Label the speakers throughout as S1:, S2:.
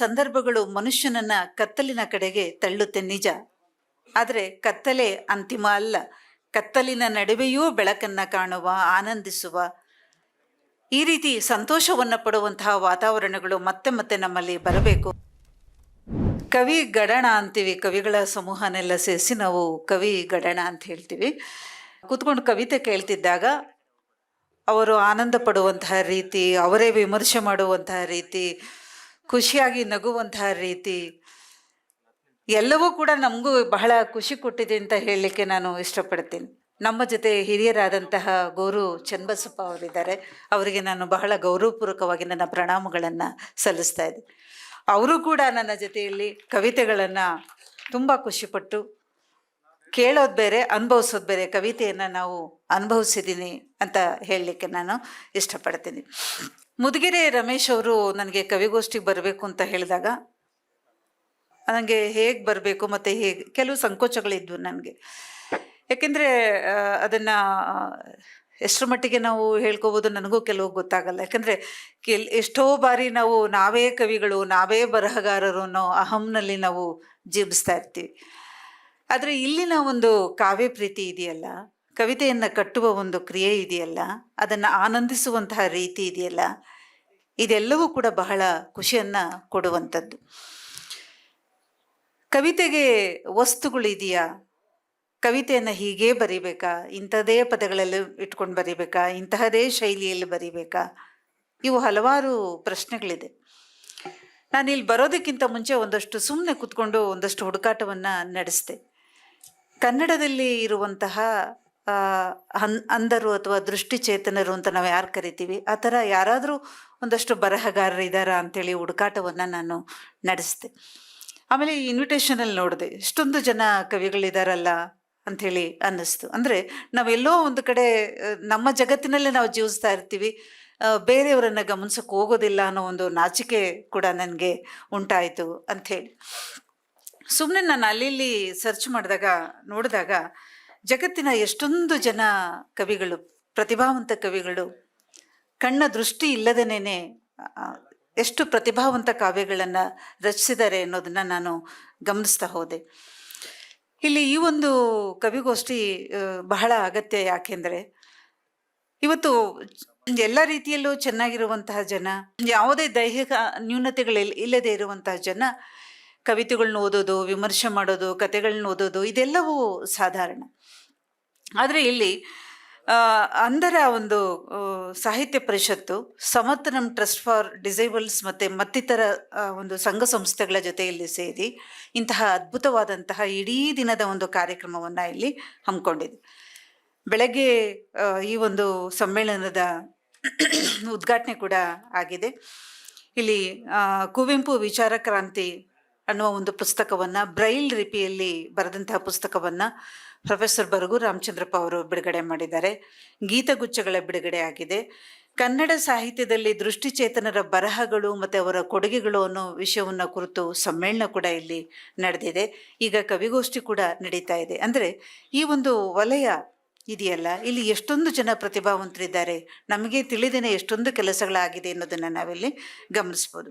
S1: ಸಂದರ್ಭಗಳು ಮನುಷ್ಯನನ್ನ ಕತ್ತಲಿನ ಕಡೆಗೆ ತಳ್ಳುತ್ತೆ ನಿಜ. ಆದರೆ ಕತ್ತಲೆ ಅಂತಿಮ ಅಲ್ಲ. ಕತ್ತಲಿನ ನಡುವೆಯೂ ಬೆಳಕನ್ನು ಕಾಣುವ, ಆನಂದಿಸುವ, ಈ ರೀತಿ ಸಂತೋಷವನ್ನು ಪಡುವಂತಹ ವಾತಾವರಣಗಳು ಮತ್ತೆ ಮತ್ತೆ ನಮ್ಮಲ್ಲಿ ಬರಬೇಕು. ಕವಿ ಗಡಣ ಅಂತೀವಿ, ಕವಿಗಳ ಸಮೂಹನೆಲ್ಲ ಸೇರಿಸಿ ನಾವು ಕವಿ ಗಡಣ ಅಂತ ಹೇಳ್ತೀವಿ. ಕೂತ್ಕೊಂಡು ಕವಿತೆ ಕೇಳ್ತಿದ್ದಾಗ ಅವರು ಆನಂದ ಪಡುವಂತಹ ರೀತಿ, ಅವರೇ ವಿಮರ್ಶೆ ಮಾಡುವಂತಹ ರೀತಿ ಖುಷಿಯಾಗಿ ನಗುವಂತಹ ರೀತಿ ಎಲ್ಲವೂ ಕೂಡ ನಮಗೂ ಬಹಳ ಖುಷಿ ಕೊಟ್ಟಿದೆ ಅಂತ ಹೇಳಲಿಕ್ಕೆ ನಾನು ಇಷ್ಟಪಡ್ತೀನಿ. ನಮ್ಮ ಜೊತೆ ಹಿರಿಯರಾದಂತಹ ಗೋರು ಚನ್ನಬಸಪ್ಪ ಅವರಿದ್ದಾರೆ. ಅವರಿಗೆ ನಾನು ಬಹಳ ಗೌರವಪೂರ್ವಕವಾಗಿ ನನ್ನ ಪ್ರಣಾಮಗಳನ್ನು ಸಲ್ಲಿಸ್ತಾ ಇದ್ದೆ. ಅವರು ಕೂಡ ನನ್ನ ಜೊತೆಯಲ್ಲಿ ಕವಿತೆಗಳನ್ನು ತುಂಬ ಖುಷಿಪಟ್ಟು ಕೇಳೋದು ಬೇರೆ, ಅನುಭವಿಸೋದು ಬೇರೆ, ಕವಿತೆಯನ್ನು ನಾವು ಅನುಭವಿಸಿದ್ದೀನಿ ಅಂತ ಹೇಳಲಿಕ್ಕೆ ನಾನು ಇಷ್ಟಪಡ್ತೀನಿ. ಮುದುಗೆರೆ ರಮೇಶ್ ಅವರು ನನಗೆ ಕವಿಗೋಷ್ಠಿಗೆ ಬರಬೇಕು ಅಂತ ಹೇಳಿದಾಗ ನನಗೆ ಹೇಗೆ ಬರಬೇಕು ಮತ್ತು ಹೇಗೆ, ಕೆಲವು ಸಂಕೋಚಗಳಿದ್ವು ನನಗೆ. ಯಾಕೆಂದರೆ ಅದನ್ನು ಎಷ್ಟರ ಮಟ್ಟಿಗೆ ನಾವು ಹೇಳ್ಕೋಬೋದು ನನಗೂ ಕೆಲವು ಗೊತ್ತಾಗಲ್ಲ. ಯಾಕಂದರೆ, ಕೆಲ್, ಎಷ್ಟೋ ಬಾರಿ ನಾವು ನಾವೇ ಕವಿಗಳು, ನಾವೇ ಬರಹಗಾರರು ಅನ್ನೋ ಅಹಂನಲ್ಲಿ ನಾವು ಜೀವಿಸ್ತಾ ಇರ್ತೀವಿ. ಆದರೆ ಇಲ್ಲಿನ ಒಂದು ಕಾವ್ಯ ಪ್ರೀತಿ ಇದೆಯಲ್ಲ ಕವಿತೆಯನ್ನು ಕಟ್ಟುವ ಒಂದು ಕ್ರಿಯೆ ಇದೆಯಲ್ಲ, ಅದನ್ನು ಆನಂದಿಸುವಂತಹ ರೀತಿ ಇದೆಯಲ್ಲ, ಇದೆಲ್ಲವೂ ಕೂಡ ಬಹಳ ಖುಷಿಯನ್ನು ಕೊಡುವಂಥದ್ದು. ಕವಿತೆಗೆ ವಸ್ತುಗಳಿದೆಯಾ? ಕವಿತೆಯನ್ನು ಹೀಗೇ ಬರಿಬೇಕಾ? ಇಂಥದೇ ಪದಗಳಲ್ಲಿ ಇಟ್ಕೊಂಡು ಬರಿಬೇಕಾ? ಇಂತಹದೇ ಶೈಲಿಯಲ್ಲಿ ಬರಿಬೇಕಾ? ಇವು ಹಲವಾರು ಪ್ರಶ್ನೆಗಳಿದೆ. ನಾನು ಇಲ್ಲಿ ಬರೋದಕ್ಕಿಂತ ಮುಂಚೆ ಒಂದಷ್ಟು ಸುಮ್ಮನೆ ಕೂತ್ಕೊಂಡು ಒಂದಷ್ಟು ಹುಡುಕಾಟವನ್ನು ನಡೆಸಿದೆ. ಕನ್ನಡದಲ್ಲಿ ಇರುವಂತಹ ಹನ್ ಅಂಧರು ಅಥವಾ ದೃಷ್ಟಿಚೇತನರು ಅಂತ ನಾವು ಯಾರು ಕರಿತೀವಿ? ಆ ಥರ ಯಾರಾದರೂ ಒಂದಷ್ಟು ಬರಹಗಾರರು ಇದ್ದಾರಾ ಅಂತೇಳಿ ಹುಡುಕಾಟವನ್ನು ನಾನು ನಡೆಸಿದೆ. ಆಮೇಲೆ ಈ ಇನ್ವಿಟೇಷನಲ್ಲಿ ನೋಡಿದೆ, ಇಷ್ಟೊಂದು ಜನ ಕವಿಗಳಿದಾರಲ್ಲ ಅಂಥೇಳಿ ಅನ್ನಿಸ್ತು. ಅಂದರೆ ನಾವೆಲ್ಲೋ ಒಂದು ಕಡೆ ನಮ್ಮ ಜಗತ್ತಿನಲ್ಲೇ ನಾವು ಜೀವಿಸ್ತಾ ಇರ್ತೀವಿ. ಬೇರೆಯವರನ್ನು ಗಮನಿಸೋಕೆ ಹೋಗೋದಿಲ್ಲ ಅನ್ನೋ ಒಂದು ನಾಚಿಕೆ ಕೂಡ ನನಗೆ ಉಂಟಾಯಿತು ಅಂಥೇಳಿ. ಸುಮ್ಮನೆ ನಾನು ಅಲ್ಲಿ ಸರ್ಚ್ ಮಾಡಿದಾಗ, ನೋಡಿದಾಗ ಜಗತ್ತಿನ ಎಷ್ಟೊಂದು ಜನ ಕವಿಗಳು, ಪ್ರತಿಭಾವಂತ ಕವಿಗಳು, ಕಣ್ಣ ದೃಷ್ಟಿ ಇಲ್ಲದೇನೆ ಎಷ್ಟು ಪ್ರತಿಭಾವಂತ ಕಾವ್ಯಗಳನ್ನು ರಚಿಸಿದ್ದಾರೆ ಅನ್ನೋದನ್ನು ನಾನು ಗಮನಿಸ್ತಾ ಹೋದೆ. ಇಲ್ಲಿ ಈ ಒಂದು ಕವಿಗೋಷ್ಠಿ ಬಹಳ ಅಗತ್ಯ ಯಾಕೆಂದರೆ ಇವತ್ತು ಎಲ್ಲ ರೀತಿಯಲ್ಲೂ ಚೆನ್ನಾಗಿರುವಂತಹ ಜನ, ಯಾವುದೇ ದೈಹಿಕ ನ್ಯೂನತೆಗಳು ಇಲ್ಲದೆ ಇರುವಂತಹ ಜನ ಕವಿತೆಗಳನ್ನ ಓದೋದು, ವಿಮರ್ಶೆ ಮಾಡೋದು ಕತೆಗಳನ್ನ ಓದೋದು, ಇದೆಲ್ಲವೂ ಸಾಧಾರಣ. ಆದರೆ ಇಲ್ಲಿ ಅಂದರೆ ಒಂದು ಸಾಹಿತ್ಯ ಪರಿಷತ್ತು, ಸಮರ್ಥನಂ ಟ್ರಸ್ಟ್ ಫಾರ್ ಡಿಸೇಬಲ್ಸ್ ಮತ್ತು ಮತ್ತಿತರ ಒಂದು ಸಂಘ ಸಂಸ್ಥೆಗಳ ಜೊತೆಯಲ್ಲಿ ಸೇರಿ ಇಂತಹ ಅದ್ಭುತವಾದಂತಹ ಇಡೀ ದಿನದ ಒಂದು ಕಾರ್ಯಕ್ರಮವನ್ನು ಇಲ್ಲಿ ಹಮ್ಮಿಕೊಂಡಿದೆ. ಬೆಳಗ್ಗೆ ಈ ಒಂದು ಸಮ್ಮೇಳನದ ಉದ್ಘಾಟನೆ ಕೂಡ ಆಗಿದೆ. ಇಲ್ಲಿ ಕುವೆಂಪು ವಿಚಾರ ಕ್ರಾಂತಿ ಅನ್ನುವ ಒಂದು ಪುಸ್ತಕವನ್ನು, ಬ್ರೈಲ್ ಲಿಪಿಯಲ್ಲಿ ಬರೆದಂತಹ ಪುಸ್ತಕವನ್ನು ಪ್ರೊಫೆಸರ್ ಬರಗು ರಾಮಚಂದ್ರಪ್ಪ ಅವರು ಬಿಡುಗಡೆ ಮಾಡಿದ್ದಾರೆ. ಗೀತಗುಚ್ಛಗಳ ಬಿಡುಗಡೆ ಆಗಿದೆ. ಕನ್ನಡ ಸಾಹಿತ್ಯದಲ್ಲಿ ದೃಷ್ಟಿಚೇತನರ ಬರಹಗಳು ಮತ್ತು ಅವರ ಕೊಡುಗೆಗಳು ಅನ್ನೋ ವಿಷಯವನ್ನು ಕುರಿತು ಸಮ್ಮೇಳನ ಕೂಡ ಇಲ್ಲಿ ನಡೆದಿದೆ. ಈಗ ಕವಿಗೋಷ್ಠಿ ಕೂಡ ನಡೀತಾ ಇದೆ. ಅಂದರೆ ಈ ಒಂದು ವಲಯ ಇದೆಯಲ್ಲ, ಇಲ್ಲಿ ಎಷ್ಟೊಂದು ಜನ ಪ್ರತಿಭಾವಂತರಿದ್ದಾರೆ, ನಮಗೆ ತಿಳಿದೇನೆ ಎಷ್ಟೊಂದು ಕೆಲಸಗಳಾಗಿದೆ ಅನ್ನೋದನ್ನು ನಾವಿಲ್ಲಿ ಗಮನಿಸ್ಬೋದು.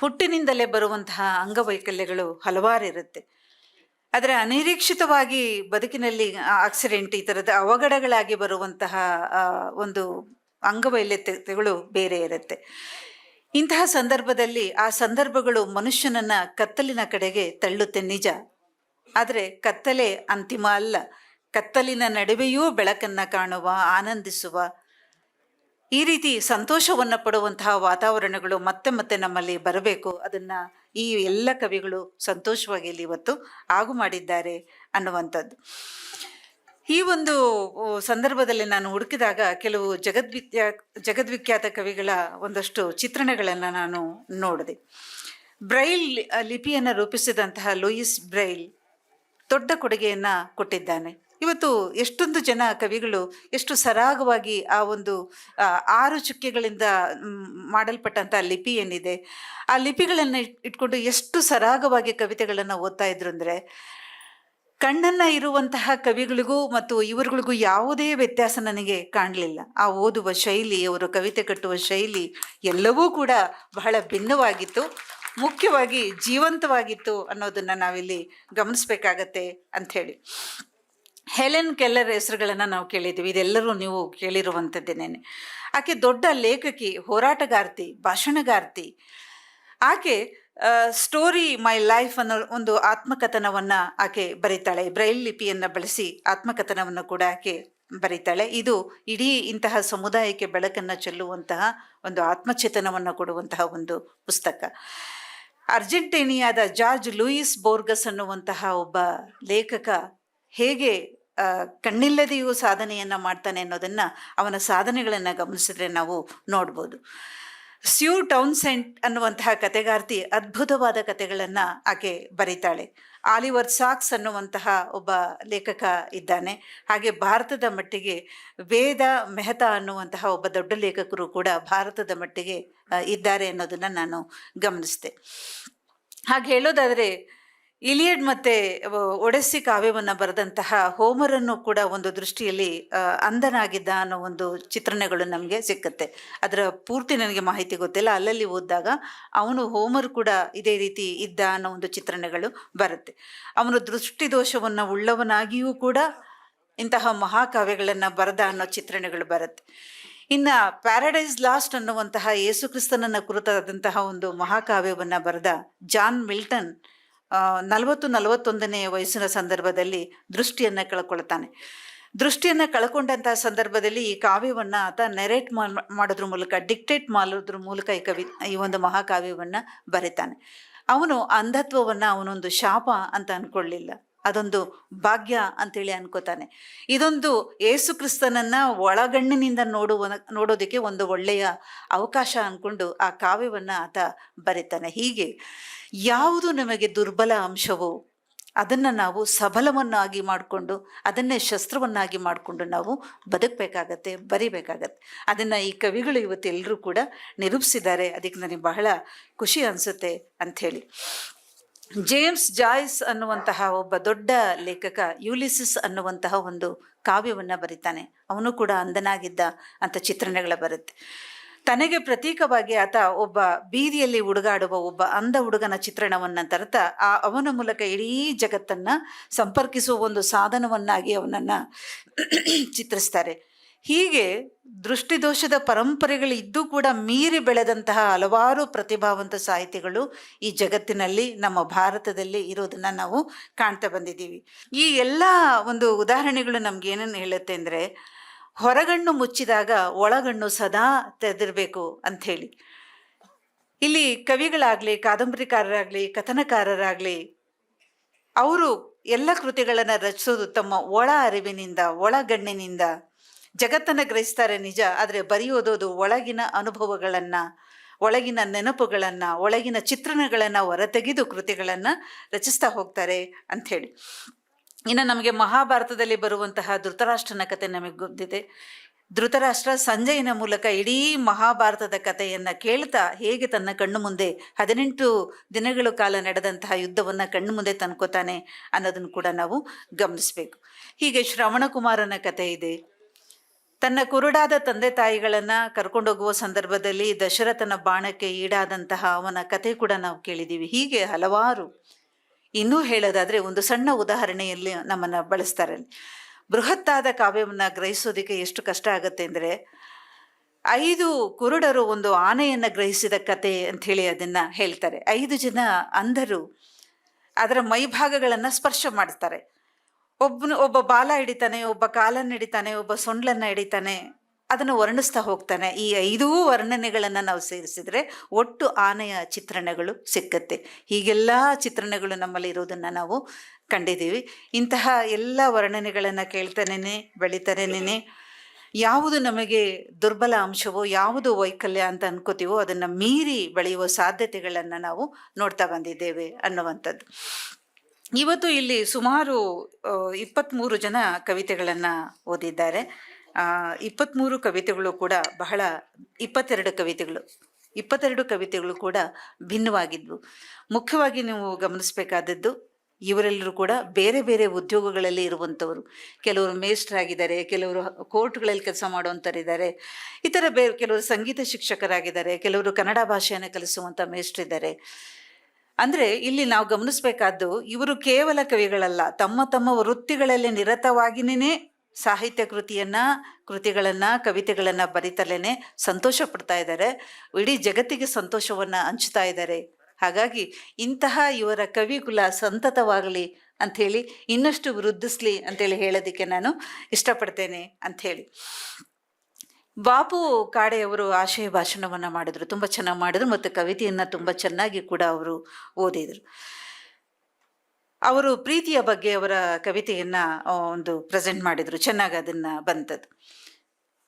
S1: ಹುಟ್ಟಿನಿಂದಲೇ ಬರುವಂತಹ ಅಂಗವೈಕಲ್ಯಗಳು ಹಲವಾರು ಇರುತ್ತೆ. ಆದರೆ ಅನಿರೀಕ್ಷಿತವಾಗಿ ಬದುಕಿನಲ್ಲಿ ಆಕ್ಸಿಡೆಂಟ್ ಈ ಥರದ ಅವಘಡಗಳಾಗಿ ಬರುವಂತಹ ಒಂದು ಅಂಗವೈಲ್ಯತೆಗಳು ಬೇರೆ ಇರುತ್ತೆ. ಇಂತಹ ಸಂದರ್ಭದಲ್ಲಿ ಆ ಸಂದರ್ಭಗಳು ಮನುಷ್ಯನನ್ನ ಕತ್ತಲಿನ ಕಡೆಗೆ ತಳ್ಳುತ್ತೆ ನಿಜ. ಆದರೆ ಕತ್ತಲೆ ಅಂತಿಮ ಅಲ್ಲ. ಕತ್ತಲಿನ ನಡುವೆಯೂ ಬೆಳಕನ್ನ ಕಾಣುವ, ಆನಂದಿಸುವ, ಈ ರೀತಿ ಸಂತೋಷವನ್ನು ಪಡುವಂತಹ ವಾತಾವರಣಗಳು ಮತ್ತೆ ಮತ್ತೆ ನಮ್ಮಲ್ಲಿ ಬರಬೇಕು. ಅದನ್ನ ಈ ಎಲ್ಲ ಕವಿಗಳು ಸಂತೋಷವಾಗಿ ಇಲ್ಲಿ ಇವತ್ತು ಆಗು ಮಾಡಿದ್ದಾರೆ ಅನ್ನುವಂಥದ್ದು. ಈ ಒಂದು ಸಂದರ್ಭದಲ್ಲಿ ನಾನು ಹುಡುಕಿದಾಗ ಕೆಲವು ಜಗದ್ವಿಖ್ಯಾ ಜಗದ್ವಿಖ್ಯಾತ ಕವಿಗಳ ಒಂದಷ್ಟು ಚಿತ್ರಣಗಳನ್ನು ನಾನು ನೋಡಿದೆ. ಬ್ರೈಲ್ ಲಿಪಿಯನ್ನು ರೂಪಿಸಿದಂತಹ ಲೂಯಿಸ್ ಬ್ರೈಲ್ ದೊಡ್ಡ ಕೊಡುಗೆಯನ್ನು ಕೊಟ್ಟಿದ್ದಾನೆ. ಇವತ್ತು ಎಷ್ಟೊಂದು ಜನ ಕವಿಗಳು ಎಷ್ಟು ಸರಾಗವಾಗಿ ಆ ಒಂದು ಆರು ಚುಕ್ಕೆಗಳಿಂದ ಮಾಡಲ್ಪಟ್ಟಂಥ ಲಿಪಿ ಏನಿದೆ, ಆ ಲಿಪಿಗಳನ್ನು ಇಟ್- ಇಟ್ಕೊಂಡು ಎಷ್ಟು ಸರಾಗವಾಗಿ ಕವಿತೆಗಳನ್ನು ಓದ್ತಾ ಇದ್ರು ಅಂದರೆ, ಕಣ್ಣನ್ನು ಇರುವಂತಹ ಕವಿಗಳಿಗೂ ಮತ್ತು ಇವರುಗಳಿಗೂ ಯಾವುದೇ ವ್ಯತ್ಯಾಸ ನನಗೆ ಕಾಣಲಿಲ್ಲ. ಆ ಓದುವ ಶೈಲಿ, ಅವರು ಕವಿತೆ ಕಟ್ಟುವ ಶೈಲಿ ಎಲ್ಲವೂ ಕೂಡ ಬಹಳ ಭಿನ್ನವಾಗಿತ್ತು. ಮುಖ್ಯವಾಗಿ ಜೀವಂತವಾಗಿತ್ತು ಅನ್ನೋದನ್ನು ನಾವಿಲ್ಲಿ ಗಮನಿಸ್ಬೇಕಾಗತ್ತೆ ಅಂಥೇಳಿ. ಹೆಲೆನ್ ಕೆಲ್ಲರ್ ಹೆಸರುಗಳನ್ನು ನಾವು ಕೇಳಿದ್ದೀವಿ. ಇದೆಲ್ಲರೂ ನೀವು ಕೇಳಿರುವಂಥದ್ದೇನೆ ಆಕೆ ದೊಡ್ಡ ಲೇಖಕಿ, ಹೋರಾಟಗಾರ್ತಿ, ಭಾಷಣಗಾರ್ತಿ. ಆಕೆ ಸ್ಟೋರಿ ಮೈ ಲೈಫ್ ಅನ್ನೋ ಒಂದು ಆತ್ಮಕಥನವನ್ನು ಆಕೆ ಬರೀತಾಳೆ. ಬ್ರೈಲ್ ಲಿಪಿಯನ್ನು ಬಳಸಿ ಆತ್ಮಕಥನವನ್ನು ಕೂಡ ಆಕೆ ಬರೀತಾಳೆ. ಇದು ಇಡೀ ಇಂತಹ ಸಮುದಾಯಕ್ಕೆ ಬೆಳಕನ್ನು ಚೆಲ್ಲುವಂತಹ ಒಂದು ಆತ್ಮಚೇತನವನ್ನು ಕೊಡುವಂತಹ ಒಂದು ಪುಸ್ತಕ. ಅರ್ಜೆಂಟೇನಿಯಾದ ಜಾರ್ಜ್ ಲೂಯಿಸ್ ಬೋರ್ಗಸ್ ಅನ್ನುವಂತಹ ಒಬ್ಬ ಲೇಖಕ ಹೇಗೆ ಕಣ್ಣಿಲ್ಲದೆಯೂ ಸಾಧನೆಯನ್ನು ಮಾಡ್ತಾನೆ ಅನ್ನೋದನ್ನು ಅವನ ಸಾಧನೆಗಳನ್ನು ಗಮನಿಸಿದ್ರೆ ನಾವು ನೋಡ್ಬೋದು. ಸ್ಯೂ ಟೌನ್ ಸೆಂಟ್ ಅನ್ನುವಂತಹ ಕತೆಗಾರ್ತಿ ಅದ್ಭುತವಾದ ಕತೆಗಳನ್ನು ಆಕೆ ಬರೀತಾಳೆ. ಆಲಿವರ್ ಸಾಕ್ಸ್ ಅನ್ನುವಂತಹ ಒಬ್ಬ ಲೇಖಕ ಇದ್ದಾನೆ. ಹಾಗೆ ಭಾರತದ ಮಟ್ಟಿಗೆ ವೇದ ಮೆಹತಾ ಅನ್ನುವಂತಹ ಒಬ್ಬ ದೊಡ್ಡ ಲೇಖಕರು ಕೂಡ ಭಾರತದ ಮಟ್ಟಿಗೆ ಇದ್ದಾರೆ ಅನ್ನೋದನ್ನು ನಾನು ಗಮನಿಸಿದೆ ಹಾಗೆ ಹೇಳೋದಾದರೆ ಇಲಿಯಡ್ ಮತ್ತೆ ಒಡೆಸ್ಸಿ ಕಾವ್ಯವನ್ನು ಬರೆದಂತಹ ಹೋಮರನ್ನು ಕೂಡ ಒಂದು ದೃಷ್ಟಿಯಲ್ಲಿ ಅಂಧನಾಗಿದ್ದ ಅನ್ನೋ ಒಂದು ಚಿತ್ರಣಗಳು ನಮಗೆ ಸಿಕ್ಕತ್ತೆ. ಅದರ ಪೂರ್ತಿ ನನಗೆ ಮಾಹಿತಿ ಗೊತ್ತಿಲ್ಲ. ಅಲ್ಲಲ್ಲಿ ಓದಿದಾಗ ಅವನು ಹೋಮರ್ ಕೂಡ ಇದೇ ರೀತಿ ಇದ್ದ ಅನ್ನೋ ಒಂದು ಚಿತ್ರಣಗಳು ಬರುತ್ತೆ. ಅವನು ದೃಷ್ಟಿದೋಷವನ್ನು ಉಳ್ಳವನಾಗಿಯೂ ಕೂಡ ಇಂತಹ ಮಹಾಕಾವ್ಯಗಳನ್ನು ಬರೆದ ಅನ್ನೋ ಚಿತ್ರಣಗಳು ಬರುತ್ತೆ. ಇನ್ನು ಪ್ಯಾರಡೈಸ್ ಲಾಸ್ಟ್ ಅನ್ನುವಂತಹ ಯೇಸುಕ್ರಿಸ್ತನನ್ನು ಕುರಿತಾದಂತಹ ಒಂದು ಮಹಾಕಾವ್ಯವನ್ನು ಬರೆದ ಜಾನ್ ಮಿಲ್ಟನ್ ನಲವತ್ತು ನಲವತ್ತೊಂದನೆಯ ವಯಸ್ಸಿನ ಸಂದರ್ಭದಲ್ಲಿ ದೃಷ್ಟಿಯನ್ನು ಕಳ್ಕೊಳ್ತಾನೆ. ದೃಷ್ಟಿಯನ್ನು ಕಳ್ಕೊಂಡಂತಹ ಸಂದರ್ಭದಲ್ಲಿ ಈ ಕಾವ್ಯವನ್ನು ಆತ ನೆರೇಟ್ ಮಾಡೋದ್ರ ಮೂಲಕ ಡಿಕ್ಟೇಟ್ ಮಾಡೋದ್ರ ಮೂಲಕ ಈ ಕವಿ, ಈ ಒಂದು ಮಹಾಕಾವ್ಯವನ್ನು ಬರೀತಾನೆ. ಅವನು ಅಂಧತ್ವವನ್ನು ಅವನೊಂದು ಶಾಪ ಅಂತ ಅಂದ್ಕೊಳ್ಳಿಲ್ಲ ಅದೊಂದು ಭಾಗ್ಯ ಅಂತೇಳಿ ಅನ್ಕೋತಾನೆ. ಇದೊಂದು ಏಸು ಕ್ರಿಸ್ತನನ್ನ ಒಳಗಣ್ಣಿನಿಂದ ನೋಡುವ, ನೋಡೋದಕ್ಕೆ ಒಂದು ಒಳ್ಳೆಯ ಅವಕಾಶ ಅಂದ್ಕೊಂಡು ಆ ಕಾವ್ಯವನ್ನು ಆತ ಬರೀತಾನೆ. ಹೀಗೆ ಯಾವುದು ನಮಗೆ ದುರ್ಬಲ ಅಂಶವೋ ಅದನ್ನು ನಾವು ಸಬಲವನ್ನಾಗಿ ಮಾಡಿಕೊಂಡು, ಅದನ್ನೇ ಶಸ್ತ್ರವನ್ನಾಗಿ ಮಾಡಿಕೊಂಡು ನಾವು ಬದುಕಬೇಕಾಗತ್ತೆ, ಬರಿಬೇಕಾಗತ್ತೆ. ಅದನ್ನು ಈ ಕವಿಗಳು ಇವತ್ತು ಎಲ್ಲರೂ ಕೂಡ ನಿರೂಪಿಸಿದ್ದಾರೆ. ಅದಕ್ಕೆ ನನಗೆ ಬಹಳ ಖುಷಿ ಅನಿಸುತ್ತೆ ಅಂಥೇಳಿ. ಜೇಮ್ಸ್ ಜಾಯ್ಸ್ ಅನ್ನುವಂತಹ ಒಬ್ಬ ದೊಡ್ಡ ಲೇಖಕ ಯುಲಿಸಿಸ್ ಅನ್ನುವಂತಹ ಒಂದು ಕಾವ್ಯವನ್ನು ಬರೀತಾನೆ. ಅವನು ಕೂಡ ಅಂದನಾಗಿದ್ದ ಅಂತ ಚಿತ್ರಣಗಳ ಬರುತ್ತೆ. ತನಗೆ ಪ್ರತೀಕವಾಗಿ ಆತ ಒಬ್ಬ ಬೀದಿಯಲ್ಲಿ ಹುಡುಗಾಡುವ ಒಬ್ಬ ಅಂಧ ಹುಡುಗನ ಚಿತ್ರಣವನ್ನು ತರ್ತಾ, ಆ ಅವನ ಮೂಲಕ ಇಡೀ ಜಗತ್ತನ್ನು ಸಂಪರ್ಕಿಸುವ ಒಂದು ಸಾಧನವನ್ನಾಗಿ ಅವನನ್ನು ಚಿತ್ರಿಸ್ತಾರೆ. ಹೀಗೆ ದೃಷ್ಟಿದೋಷದ ಪರಂಪರೆಗಳು ಇದ್ದೂ ಕೂಡ ಮೀರಿ ಬೆಳೆದಂತಹ ಹಲವಾರು ಪ್ರತಿಭಾವಂತ ಸಾಹಿತಿಗಳು ಈ ಜಗತ್ತಿನಲ್ಲಿ ನಮ್ಮ ಭಾರತದಲ್ಲಿ ಇರೋದನ್ನ ನಾವು ಕಾಣ್ತಾ ಬಂದಿದ್ದೀವಿ. ಈ ಎಲ್ಲ ಒಂದು ಉದಾಹರಣೆಗಳು ನಮ್ಗೆ ಏನನ್ನು ಹೇಳುತ್ತೆ ಅಂದರೆ, ಹೊರಗಣ್ಣು ಮುಚ್ಚಿದಾಗ ಒಳಗಣ್ಣು ಸದಾ ತೆರೆದಿರಬೇಕು ಅಂಥೇಳಿ ಇಲ್ಲಿ ಕವಿಗಳಾಗಲಿ, ಕಾದಂಬರಿಕಾರರಾಗಲಿ, ಕಥನಕಾರರಾಗಲಿ, ಅವರು ಎಲ್ಲ ಕೃತಿಗಳನ್ನು ರಚಿಸೋದು ತಮ್ಮ ಒಳ ಅರಿವಿನಿಂದ ಒಳಗಣ್ಣಿನಿಂದ ಜಗತ್ತನ್ನು ಗ್ರಹಿಸ್ತಾರೆ ನಿಜ, ಆದರೆ ಬರೆಯೋದೋದು ಒಳಗಿನ ಅನುಭವಗಳನ್ನು, ಒಳಗಿನ ನೆನಪುಗಳನ್ನು, ಒಳಗಿನ ಚಿತ್ರಣಗಳನ್ನು ಹೊರತೆಗೆದು ಕೃತಿಗಳನ್ನು ರಚಿಸ್ತಾ ಹೋಗ್ತಾರೆ ಅಂಥೇಳಿ. ಇನ್ನು ನಮಗೆ ಮಹಾಭಾರತದಲ್ಲಿ ಬರುವಂತಹ ಧೃತರಾಷ್ಟ್ರನ ಕತೆ ನಮಗೆ ಗೊತ್ತಿದೆ. ಧೃತರಾಷ್ಟ್ರ ಸಂಜಯನ ಮೂಲಕ ಇಡೀ ಮಹಾಭಾರತದ ಕಥೆಯನ್ನು ಕೇಳ್ತಾ ಹೇಗೆ ತನ್ನ ಕಣ್ಣು ಮುಂದೆ ಹದಿನೆಂಟು ದಿನಗಳ ಕಾಲ ನಡೆದಂತಹ ಯುದ್ಧವನ್ನು ಕಣ್ಣು ಮುಂದೆ ತಂದ್ಕೋತಾನೆ ಅನ್ನೋದನ್ನು ಕೂಡ ನಾವು ಗಮನಿಸಬೇಕು. ಹೀಗೆ ಶ್ರವಣಕುಮಾರನ ಕಥೆ ಇದೆ. ತನ್ನ ಕುರುಡಾದ ತಂದೆ ತಾಯಿಗಳನ್ನು ಕರ್ಕೊಂಡೋಗುವ ಸಂದರ್ಭದಲ್ಲಿ ದಶರಥನ ಬಾಣಕ್ಕೆ ಈಡಾದಂತಹ ಅವನ ಕತೆ ಕೂಡ ನಾವು ಕೇಳಿದ್ದೀವಿ ಹೀಗೆ ಹಲವಾರು ಇನ್ನೂ ಹೇಳೋದಾದರೆ ಒಂದು ಸಣ್ಣ ಉದಾಹರಣೆಯಲ್ಲಿ ನಮ್ಮನ್ನು ಬಳಸ್ತಾರೆ. ಬೃಹತ್ತಾದ ಕಾವ್ಯವನ್ನು ಗ್ರಹಿಸೋದಕ್ಕೆ ಎಷ್ಟು ಕಷ್ಟ ಆಗುತ್ತೆ ಅಂದರೆ ಐದು ಕುರುಡರು ಒಂದು ಆನೆಯನ್ನು ಗ್ರಹಿಸಿದ ಕತೆ ಹೇಳಿ ಅದನ್ನು ಹೇಳ್ತಾರೆ. ಐದು ಜನ ಅಂಧರು ಅದರ ಮೈಭಾಗಗಳನ್ನು ಸ್ಪರ್ಶ ಮಾಡ್ತಾರೆ. ಒಬ್ಬನು ಒಬ್ಬ ಬಾಲ ಹಿಡಿತಾನೆ, ಒಬ್ಬ ಕಾಲನ್ನು ಹಿಡಿತಾನೆ, ಒಬ್ಬ ಸೊಂಡ್ಲನ್ನು ಹಿಡಿತಾನೆ, ಅದನ್ನು ವರ್ಣಿಸ್ತಾ ಹೋಗ್ತಾನೆ. ಈ ಐದೂ ವರ್ಣನೆಗಳನ್ನು ನಾವು ಸೇರಿಸಿದ್ರೆ ಒಟ್ಟು ಆನೆಯ ಚಿತ್ರಣಗಳು ಸಿಕ್ಕತ್ತೆ. ಹೀಗೆಲ್ಲ ಚಿತ್ರಣಗಳು ನಮ್ಮಲ್ಲಿ ಇರೋದನ್ನು ನಾವು ಕಂಡಿದ್ದೀವಿ. ಇಂತಹ ಎಲ್ಲ ವರ್ಣನೆಗಳನ್ನು ಕೇಳ್ತಾನೇನೆ, ಬೆಳಿತಾನೇನೆ. ಯಾವುದು ನಮಗೆ ದುರ್ಬಲ ಅಂಶವೋ, ಯಾವುದು ವೈಕಲ್ಯ ಅಂತ ಅನ್ಕೋತೀವೋ, ಅದನ್ನು ಮೀರಿ ಬೆಳೆಯುವ ಸಾಧ್ಯತೆಗಳನ್ನು ನಾವು ನೋಡ್ತಾ ಬಂದಿದ್ದೇವೆ ಅನ್ನುವಂಥದ್ದು. ಇವತ್ತು ಇಲ್ಲಿ ಸುಮಾರು ಇಪ್ಪತ್ತ್ಮೂರು ಜನ ಕವಿತೆಗಳನ್ನು ಓದಿದ್ದಾರೆ. ಇಪ್ಪತ್ತ್ಮೂರು ಕವಿತೆಗಳು ಕೂಡ ಬಹಳ, ಇಪ್ಪತ್ತೆರಡು ಕವಿತೆಗಳು ಇಪ್ಪತ್ತೆರಡು ಕವಿತೆಗಳು ಕೂಡ ಭಿನ್ನವಾಗಿದ್ವು. ಮುಖ್ಯವಾಗಿ ನೀವು ಗಮನಿಸಬೇಕಾದದ್ದು, ಇವರೆಲ್ಲರೂ ಕೂಡ ಬೇರೆ ಬೇರೆ ಉದ್ಯೋಗಗಳಲ್ಲಿ ಇರುವಂಥವರು. ಕೆಲವರು ಮೇಸ್ಟ್ರಾಗಿದ್ದಾರೆ ಕೆಲವರು ಕೋರ್ಟ್ಗಳಲ್ಲಿ ಕೆಲಸ ಮಾಡುವಂಥರಿದ್ದಾರೆ ಈ ಥರ ಬೇರೆ ಕೆಲವರು ಸಂಗೀತ ಶಿಕ್ಷಕರಾಗಿದ್ದಾರೆ, ಕೆಲವರು ಕನ್ನಡ ಭಾಷೆಯನ್ನು ಕಲಿಸುವಂಥ ಮೇಸ್ಟ್ರಿದ್ದಾರೆ ಅಂದ್ರೆ ಇಲ್ಲಿ ನಾವು ಗಮನಿಸಬೇಕಾದ್ದು ಇವರು ಕೇವಲ ಕವಿಗಳಲ್ಲ, ತಮ್ಮ ತಮ್ಮ ವೃತ್ತಿಗಳಲ್ಲಿ ನಿರತವಾಗಿನೇ ಸಾಹಿತ್ಯ ಕೃತಿಯನ್ನ, ಕೃತಿಗಳನ್ನ, ಕವಿತೆಗಳನ್ನ ಬರಿತಲೇನೆ ಸಂತೋಷ ಪಡ್ತಾ ಇದ್ದಾರೆ. ಇಡೀ ಜಗತ್ತಿಗೆ ಸಂತೋಷವನ್ನ ಹಂಚ್ತಾ ಇದ್ದಾರೆ. ಹಾಗಾಗಿ ಇಂತಹ ಇವರ ಕವಿಕುಲ ಸಂತತವಾಗಲಿ ಅಂಥೇಳಿ ಇನ್ನಷ್ಟು ವೃದ್ಧಿಸ್ಲಿ ಅಂತೇಳಿ ಹೇಳೋದಕ್ಕೆ ನಾನು ಇಷ್ಟಪಡ್ತೇನೆ ಅಂಥೇಳಿ. ಬಾಪು ಕಾಡೆ ಅವರು ಆಶಯ ಭಾಷಣವನ್ನ ಮಾಡಿದ್ರು. ತುಂಬ ಚೆನ್ನಾಗಿ ಮಾಡಿದ್ರು ಮತ್ತು ಕವಿತೆಯನ್ನು ತುಂಬ ಚೆನ್ನಾಗಿ ಕೂಡ ಅವರು ಓದಿದ್ರು. ಅವರು ಪ್ರೀತಿಯ ಬಗ್ಗೆ ಅವರ ಕವಿತೆಯನ್ನು ಒಂದು ಪ್ರೆಸೆಂಟ್ ಮಾಡಿದ್ರು. ಚೆನ್ನಾಗಿ ಅದನ್ನ ಬಂತದ್ದು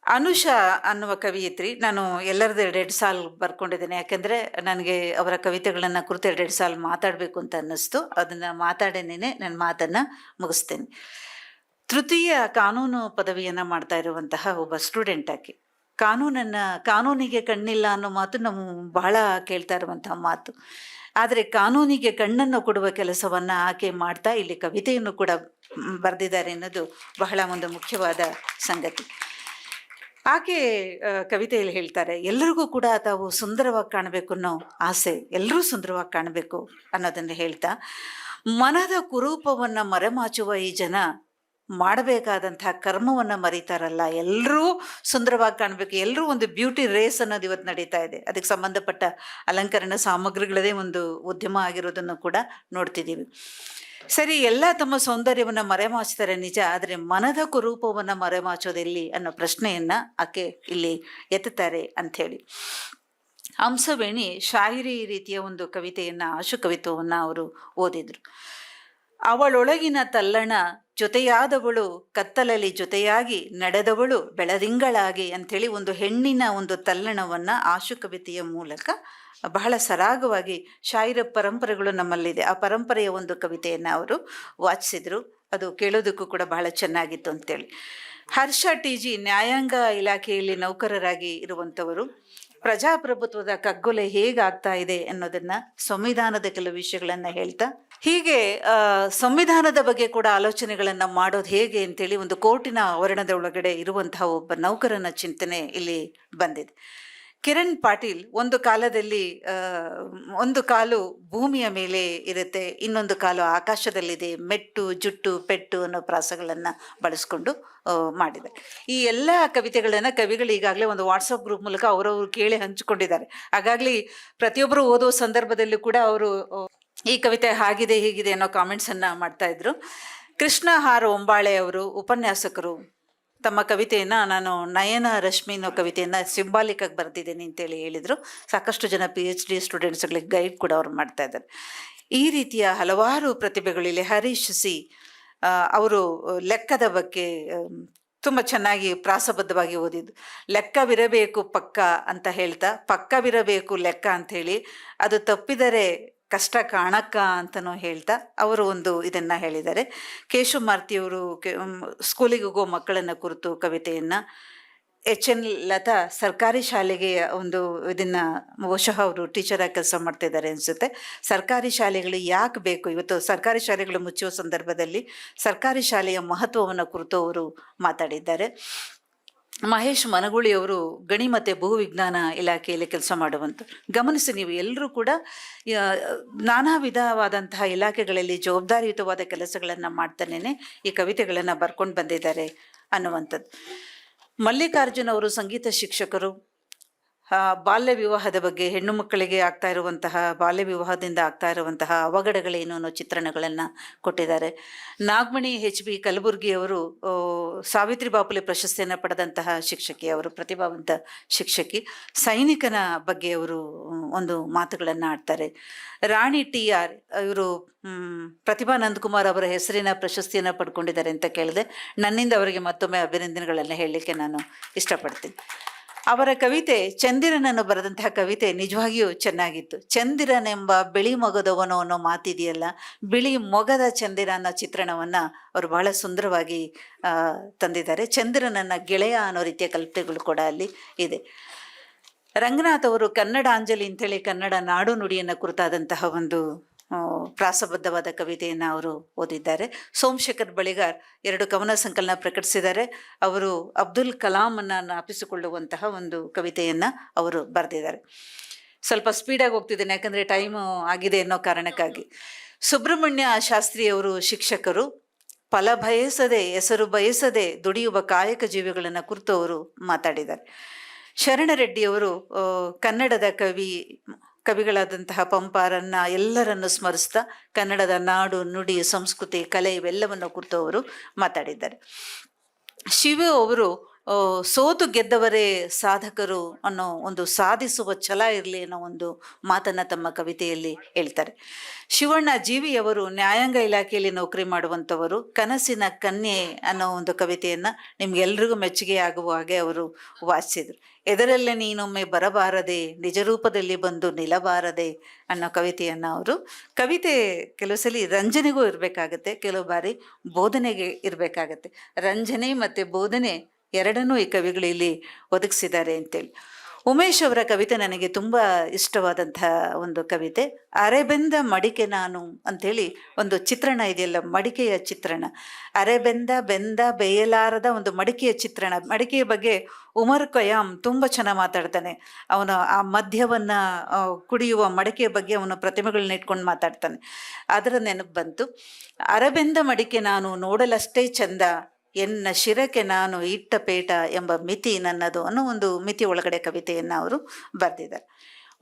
S1: ಅನುಷಾ ಅನ್ನುವ ಕವಿಯತ್ರಿ. ನಾನು ಎಲ್ಲರದ್ದು ಎರಡೆರಡು ಸಾಲು ಬರ್ಕೊಂಡಿದ್ದೇನೆ. ಯಾಕೆಂದರೆ ನನಗೆ ಅವರ ಕವಿತೆಗಳನ್ನು ಕುರಿತು ಎರಡೆರಡು ಸಾಲು ಮಾತಾಡಬೇಕು ಅಂತ ಅನ್ನಿಸ್ತು. ಅದನ್ನು ಮಾತಾಡೇನೆ ನನ್ನ ಮಾತನ್ನು ಮುಗಿಸ್ತೇನೆ. ತೃತೀಯ ಕಾನೂನು ಪದವಿಯನ್ನು ಮಾಡ್ತಾ ಇರುವಂತಹ ಒಬ್ಬ ಸ್ಟೂಡೆಂಟ್ ಆಕೆ. ಕಾನೂನನ್ನು, ಕಾನೂನಿಗೆ ಕಣ್ಣಿಲ್ಲ ಅನ್ನೋ ಮಾತು ನಾವು ಬಹಳ ಕೇಳ್ತಾ ಇರುವಂತಹ ಮಾತು. ಆದರೆ ಕಾನೂನಿಗೆ ಕಣ್ಣನ್ನು ಕೊಡುವ ಕೆಲಸವನ್ನು ಆಕೆ ಮಾಡ್ತಾ ಇಲ್ಲಿ ಕವಿತೆಯನ್ನು ಕೂಡ ಬರೆದಿದ್ದಾರೆ ಅನ್ನೋದು ಬಹಳ ಒಂದು ಮುಖ್ಯವಾದ ಸಂಗತಿ. ಆಕೆ ಕವಿತೆಯಲ್ಲಿ ಹೇಳ್ತಾರೆ, ಎಲ್ಲರಿಗೂ ಕೂಡ ತಾವು ಸುಂದರವಾಗಿ ಕಾಣಬೇಕು ಅನ್ನೋ ಆಸೆ ಎಲ್ಲರೂ ಸುಂದರವಾಗಿ ಕಾಣಬೇಕು ಅನ್ನೋದನ್ನು ಹೇಳ್ತಾ, ಮನದ ಕುರೂಪವನ್ನು ಮರೆಮಾಚುವ ಈ ಜನ ಮಾಡಬೇಕಾದಂತಹ ಕರ್ಮವನ್ನು ಮರೀತಾರಲ್ಲ. ಎಲ್ಲರೂ ಸುಂದರವಾಗಿ ಕಾಣಬೇಕು. ಎಲ್ಲರೂ ಒಂದು ಬ್ಯೂಟಿ ರೇಸ್ ಅನ್ನೋದು ಇವತ್ತು ನಡೀತಾ ಇದೆ. ಅದಕ್ಕೆ ಸಂಬಂಧಪಟ್ಟ ಅಲಂಕರಣ ಸಾಮಗ್ರಿಗಳದೇ ಒಂದು ಉದ್ಯಮ ಆಗಿರೋದನ್ನು ಕೂಡ ನೋಡ್ತಿದ್ದೀವಿ. ಸರಿ, ಎಲ್ಲ ತಮ್ಮ ಸೌಂದರ್ಯವನ್ನು ಮರೆಮಾಚ್ತಾರೆ ನಿಜ, ಆದರೆ ಮನದ ಕುರೂಪವನ್ನು ಮರೆಮಾಚೋದೆಲ್ಲಿ ಅನ್ನೋ ಪ್ರಶ್ನೆಯನ್ನು ಆಕೆ ಇಲ್ಲಿ ಎತ್ತುತ್ತಾರೆ ಅಂಥೇಳಿ. ಹಂಸವೇಣಿ ಶಾಯಿರಿ ರೀತಿಯ ಒಂದು ಕವಿತೆಯನ್ನು ಆಶು ಕವಿತ್ವವನ್ನು ಅವರು ಓದಿದ್ರು. ಅವಳೊಳಗಿನ ತಲ್ಲಣ ಜೊತೆಯಾದವಳು ಕತ್ತಲಲ್ಲಿ ಜೊತೆಯಾಗಿ ನಡೆದವಳು ಬೆಳದಿಂಗಳಾಗಿ ಅಂಥೇಳಿ ಒಂದು ಹೆಣ್ಣಿನ ಒಂದು ತಲ್ಲಣವನ್ನು ಆಶು ಕವಿತೆಯ ಮೂಲಕ ಬಹಳ ಸರಾಗವಾಗಿ ಶಾಯಿರ ಪರಂಪರೆಗಳು ನಮ್ಮಲ್ಲಿದೆ. ಆ ಪರಂಪರೆಯ ಒಂದು ಕವಿತೆಯನ್ನು ಅವರು ವಾಚಿಸಿದರು. ಅದು ಕೇಳೋದಕ್ಕೂ ಕೂಡ ಬಹಳ ಚೆನ್ನಾಗಿತ್ತು ಅಂತೇಳಿ ಹರ್ಷ ಟಿ ಜಿ ನ್ಯಾಯಾಂಗ ಇಲಾಖೆಯಲ್ಲಿ ನೌಕರರಾಗಿ ಇರುವಂಥವರು ಪ್ರಜಾಪ್ರಭುತ್ವದ ಕಗ್ಗೊಲೆ ಹೇಗಾಗ್ತಾ ಇದೆ ಅನ್ನೋದನ್ನ ಸಂವಿಧಾನದ ಕೆಲವು ವಿಷಯಗಳನ್ನ ಹೇಳ್ತಾ, ಹೀಗೆ ಸಂವಿಧಾನದ ಬಗ್ಗೆ ಕೂಡ ಆಲೋಚನೆಗಳನ್ನ ಮಾಡೋದು ಹೇಗೆ ಅಂತೇಳಿ ಒಂದು ಕೋರ್ಟಿನ ಆವರಣದ ಒಳಗಡೆ ಇರುವಂತಹ ಒಬ್ಬ ನೌಕರನ ಚಿಂತನೆ ಇಲ್ಲಿ ಬಂದಿದೆ. ಕಿರಣ್ ಪಾಟೀಲ್ ಒಂದು ಕಾಲದಲ್ಲಿ ಒಂದು ಕಾಲು ಭೂಮಿಯ ಮೇಲೆ ಇರುತ್ತೆ, ಇನ್ನೊಂದು ಕಾಲು ಆಕಾಶದಲ್ಲಿದೆ, ಮೆಟ್ಟು, ಜುಟ್ಟು, ಪೆಟ್ಟು ಅನ್ನೋ ಪ್ರಾಸಗಳನ್ನು ಬಳಸ್ಕೊಂಡು ಮಾಡಿದೆ ಈ ಎಲ್ಲ ಕವಿತೆಗಳನ್ನು ಕವಿಗಳು ಈಗಾಗಲೇ ಒಂದು ವಾಟ್ಸಪ್ ಗ್ರೂಪ್ ಮೂಲಕ ಅವರವರು ಕೇಳಿ ಹಂಚಿಕೊಂಡಿದ್ದಾರೆ. ಹಾಗಾಗ್ಲಿ ಪ್ರತಿಯೊಬ್ಬರು ಓದೋ ಸಂದರ್ಭದಲ್ಲೂ ಕೂಡ ಅವರು ಈ ಕವಿತೆ ಹಾಗಿದೆ, ಹೀಗಿದೆ ಅನ್ನೋ ಕಾಮೆಂಟ್ಸನ್ನು ಮಾಡ್ತಾ ಇದ್ರು. ಕೃಷ್ಣ ಹಾರ್ ಒಂಬಾಳೆ ಅವರು ಉಪನ್ಯಾಸಕರು. ತಮ್ಮ ಕವಿತೆಯನ್ನು ನಾನು ನಯನ ರಶ್ಮಿ ಅನ್ನೋ ಕವಿತೆಯನ್ನು ಸಿಂಬಾಲಿಕಾಗಿ ಬರೆದಿದ್ದೀನಿ ಅಂತೇಳಿ ಹೇಳಿದರು. ಸಾಕಷ್ಟು ಜನ ಪಿ ಎಚ್ ಡಿ ಸ್ಟೂಡೆಂಟ್ಸ್ಗಳಿಗೆ ಗೈಡ್ ಕೂಡ ಅವ್ರು ಮಾಡ್ತಾ ಇದ್ದಾರೆ. ಈ ರೀತಿಯ ಹಲವಾರು ಪ್ರತಿಭೆಗಳಿಲ್ಲಿ ಹರೀಶ್ ಸಿ ಅವರು ಲೆಕ್ಕದ ಬಗ್ಗೆ ತುಂಬ ಚೆನ್ನಾಗಿ ಪ್ರಾಸಬದ್ಧವಾಗಿ ಓದಿದ್ದು. ಲೆಕ್ಕವಿರಬೇಕು ಪಕ್ಕ ಅಂತ ಹೇಳ್ತಾ, ಪಕ್ಕವಿರಬೇಕು ಲೆಕ್ಕ ಅಂತ ಹೇಳಿ ಅದು ತಪ್ಪಿದರೆ ಕಷ್ಟ ಕಾಣಕ್ಕ ಅಂತನೂ ಹೇಳ್ತಾ ಅವರು ಒಂದು ಇದನ್ನ ಹೇಳಿದ್ದಾರೆ. ಕೇಶವ ಮಾರ್ತಿಯವರು ಸ್ಕೂಲಿಗೆ ಹೋಗೋ ಮಕ್ಕಳನ್ನ ಕುರಿತು ಕವಿತೆಯನ್ನ ಎಚ್ ಎನ್ ಲತಾ ಸರ್ಕಾರಿ ಶಾಲೆಗೆ ಒಂದು ಇದನ್ನ ಬಹುಶಃ ಅವರು ಟೀಚರ್ ಆಗಿ ಕೆಲಸ ಮಾಡ್ತಿದ್ದಾರೆ ಅನಿಸುತ್ತೆ. ಸರ್ಕಾರಿ ಶಾಲೆಗಳು ಯಾಕೆ ಬೇಕು? ಇವತ್ತು ಸರ್ಕಾರಿ ಶಾಲೆಗಳು ಮುಚ್ಚುವ ಸಂದರ್ಭದಲ್ಲಿ ಸರ್ಕಾರಿ ಶಾಲೆಯ ಮಹತ್ವವನ್ನು ಕುರಿತು ಅವರು ಮಾತಾಡಿದ್ದಾರೆ. ಮಹೇಶ್ ಮನಗುಳಿ ಅವರು ಗಣಿ ಮತ್ತು ಭೂವಿಜ್ಞಾನ ಇಲಾಖೆಯಲ್ಲಿ ಕೆಲಸ ಮಾಡುವಂಥ ಗಮನಿಸಿ ನೀವು, ಎಲ್ಲರೂ ಕೂಡ ನಾನಾ ವಿಧವಾದಂತಹ ಇಲಾಖೆಗಳಲ್ಲಿ ಜವಾಬ್ದಾರಿಯುತವಾದ ಕೆಲಸಗಳನ್ನು ಮಾಡ್ತಾನೇ ಈ ಕವಿತೆಗಳನ್ನು ಬರ್ಕೊಂಡು ಬಂದಿದ್ದಾರೆ ಅನ್ನುವಂಥದ್ದು. ಮಲ್ಲಿಕಾರ್ಜುನ್ ಅವರು ಸಂಗೀತ ಶಿಕ್ಷಕರು ಬಾಲ್ಯ ವಿವಾಹದ ಬಗ್ಗೆ ಹೆಣ್ಣು ಮಕ್ಕಳಿಗೆ ಆಗ್ತಾ ಇರುವಂತಹ ಬಾಲ್ಯ ವಿವಾಹದಿಂದ ಆಗ್ತಾ ಇರುವಂತಹ ಅವಘಡಗಳೇನು ಅನ್ನೋ ಚಿತ್ರಣಗಳನ್ನು ಕೊಟ್ಟಿದ್ದಾರೆ. ನಾಗಮಣಿ ಹೆಚ್ ಬಿ ಕಲಬುರ್ಗಿ ಅವರು ಸಾವಿತ್ರಿ ಬಾಪುಲೆ ಪ್ರಶಸ್ತಿಯನ್ನು ಪಡೆದಂತಹ ಶಿಕ್ಷಕಿ, ಅವರು ಪ್ರತಿಭಾವಂತ ಶಿಕ್ಷಕಿ. ಸೈನಿಕನ ಬಗ್ಗೆ ಅವರು ಒಂದು ಮಾತುಗಳನ್ನು ಆಡ್ತಾರೆ. ರಾಣಿ ಟಿ ಆರ್ ಇವರು ಪ್ರತಿಭಾ ನಂದಕುಮಾರ್ ಅವರ ಹೆಸರಿನ ಪ್ರಶಸ್ತಿಯನ್ನು ಪಡ್ಕೊಂಡಿದ್ದಾರೆ ಅಂತ ಕೇಳಿದೆ. ನನ್ನಿಂದ ಅವರಿಗೆ ಮತ್ತೊಮ್ಮೆ ಅಭಿನಂದನೆಗಳನ್ನು ಹೇಳಲಿಕ್ಕೆ ನಾನು ಇಷ್ಟಪಡ್ತೀನಿ. ಅವರ ಕವಿತೆ ಚಂದಿರನನ್ನು ಬರೆದಂತಹ ಕವಿತೆ ನಿಜವಾಗಿಯೂ ಚೆನ್ನಾಗಿತ್ತು. ಚಂದಿರನೆಂಬ ಬಿಳಿ ಮೊಗದವನು ಅನ್ನೋ ಮಾತಿದೆಯಲ್ಲ, ಬಿಳಿ ಮೊಗದ ಚಂದಿರ ಅನ್ನೋ ಚಿತ್ರಣವನ್ನ ಅವರು ಬಹಳ ಸುಂದರವಾಗಿ ತಂದಿದ್ದಾರೆ. ಚಂದಿರನನ್ನ ಗೆಳೆಯ ಅನ್ನೋ ರೀತಿಯ ಕಲ್ಪನೆಗಳು ಕೂಡ ಅಲ್ಲಿ ಇದೆ. ರಂಗನಾಥ್ ಅವರು ಕನ್ನಡ ಅಂಜಲಿ ಅಂತೇಳಿ ಕನ್ನಡ ನಾಡು ನುಡಿಯನ್ನು ಕುರಿತಾದಂತಹ ಒಂದು ಪ್ರಾಸಬದ್ಧವಾದ ಕವಿತೆಯನ್ನು ಅವರು ಓದಿದ್ದಾರೆ. ಸೋಮಶೇಖರ್ ಬಳಿಗಾರ್ ಎರಡು ಕವನ ಸಂಕಲನ ಪ್ರಕಟಿಸಿದ್ದಾರೆ. ಅವರು ಅಬ್ದುಲ್ ಕಲಾಮನ್ನು ಜ್ಞಾಪಿಸಿಕೊಳ್ಳುವಂತಹ ಒಂದು ಕವಿತೆಯನ್ನು ಅವರು ಬರೆದಿದ್ದಾರೆ. ಸ್ವಲ್ಪ ಸ್ಪೀಡಾಗಿ ಹೋಗ್ತಿದ್ದೇನೆ, ಯಾಕಂದರೆ ಟೈಮು ಆಗಿದೆ ಅನ್ನೋ ಕಾರಣಕ್ಕಾಗಿ. ಸುಬ್ರಹ್ಮಣ್ಯ ಶಾಸ್ತ್ರಿಯವರು ಶಿಕ್ಷಕರು, ಫಲ ಬಯಸದೆ, ಹೆಸರು ಬಯಸದೆ ದುಡಿಯುವ ಕಾಯಕ ಜೀವಿಗಳನ್ನು ಕುರಿತು ಅವರು ಮಾತಾಡಿದ್ದಾರೆ. ಶರಣರೆಡ್ಡಿಯವರು ಕನ್ನಡದ ಕವಿ ಕವಿಗಳಾದಂತಹ ಪಂಪಾರನ್ನ ಎಲ್ಲರನ್ನು ಸ್ಮರಿಸ್ತಾ ಕನ್ನಡದ ನಾಡು, ನುಡಿ, ಸಂಸ್ಕೃತಿ, ಕಲೆ ಇವೆಲ್ಲವನ್ನು ಕುರಿತು ಅವರು ಮಾತಾಡಿದ್ದಾರೆ. ಶಿವ ಅವರು ಸೋತು ಗೆದ್ದವರೇ ಸಾಧಕರು ಅನ್ನೋ ಒಂದು ಸಾಧಿಸುವ ಛಲ ಇರಲಿ ಅನ್ನೋ ಒಂದು ಮಾತನ್ನು ತಮ್ಮ ಕವಿತೆಯಲ್ಲಿ ಹೇಳ್ತಾರೆ. ಶಿವಣ್ಣ ಜೀವಿಯವರು ನ್ಯಾಯಾಂಗ ಇಲಾಖೆಯಲ್ಲಿ ನೌಕರಿ ಮಾಡುವಂಥವರು, ಕನಸಿನ ಕನ್ಯೆ ಅನ್ನೋ ಒಂದು ಕವಿತೆಯನ್ನು ನಿಮ್ಗೆಲ್ರಿಗೂ ಮೆಚ್ಚುಗೆ ಆಗುವ ಹಾಗೆ ಅವರು ವಾಸಿಸಿದರು. ಎದರಲ್ಲೇ ನೀನೊಮ್ಮೆ ಬರಬಾರದೆ, ನಿಜ ರೂಪದಲ್ಲಿ ಬಂದು ನಿಲ್ಲಬಾರದೆ ಅನ್ನೋ ಕವಿತೆಯನ್ನು ಅವರು, ಕವಿತೆ ಕೆಲವು ಸಲ ರಂಜನೆಗೂ ಇರಬೇಕಾಗತ್ತೆ, ಕೆಲವು ಬಾರಿ ಬೋಧನೆಗೆ ಇರಬೇಕಾಗತ್ತೆ. ರಂಜನೆ ಮತ್ತು ಬೋಧನೆ ಎರಡನ್ನೂ ಈ ಕವಿಗಳು ಇಲ್ಲಿ ಒದಗಿಸಿದ್ದಾರೆ ಅಂತೇಳಿ. ಉಮೇಶ್ ಅವರ ಕವಿತೆ ನನಗೆ ತುಂಬ ಇಷ್ಟವಾದಂತಹ ಒಂದು ಕವಿತೆ. ಅರೆಬೆಂದ ಮಡಿಕೆ ನಾನು ಅಂಥೇಳಿ ಒಂದು ಚಿತ್ರಣ ಇದೆಯಲ್ಲ, ಮಡಿಕೆಯ ಚಿತ್ರಣ. ಅರೆಬೆಂದ, ಬೆಂದ ಬೇಯಲಾರದ ಒಂದು ಮಡಿಕೆಯ ಚಿತ್ರಣ. ಮಡಿಕೆಯ ಬಗ್ಗೆ ಉಮರ್ ಕಯಾಮ್ ತುಂಬ ಚೆನ್ನಾಗಿ ಮಾತಾಡ್ತಾನೆ. ಅವನು ಆ ಮದ್ಯವನ್ನು ಕುಡಿಯುವ ಮಡಿಕೆಯ ಬಗ್ಗೆ ಅವನು ಪ್ರತಿಮೆಗಳನ್ನ ಇಟ್ಕೊಂಡು ಮಾತಾಡ್ತಾನೆ. ಅದರ ನೆನಪು ಬಂತು. ಅರೆಬೆಂದ ಮಡಿಕೆ ನಾನು ನೋಡಲಷ್ಟೇ ಚಂದ. ಎನ್ನ ಶಿರಕ್ಕೆ ನಾನು ಇಟ್ಟ ಪೇಟ ಎಂಬ ಮಿತಿ ನನ್ನದು ಅನ್ನೋ ಒಂದು ಮಿತಿ ಒಳಗಡೆ ಕವಿತೆಯನ್ನು ಅವರು ಬರೆದಿದ್ದಾರೆ.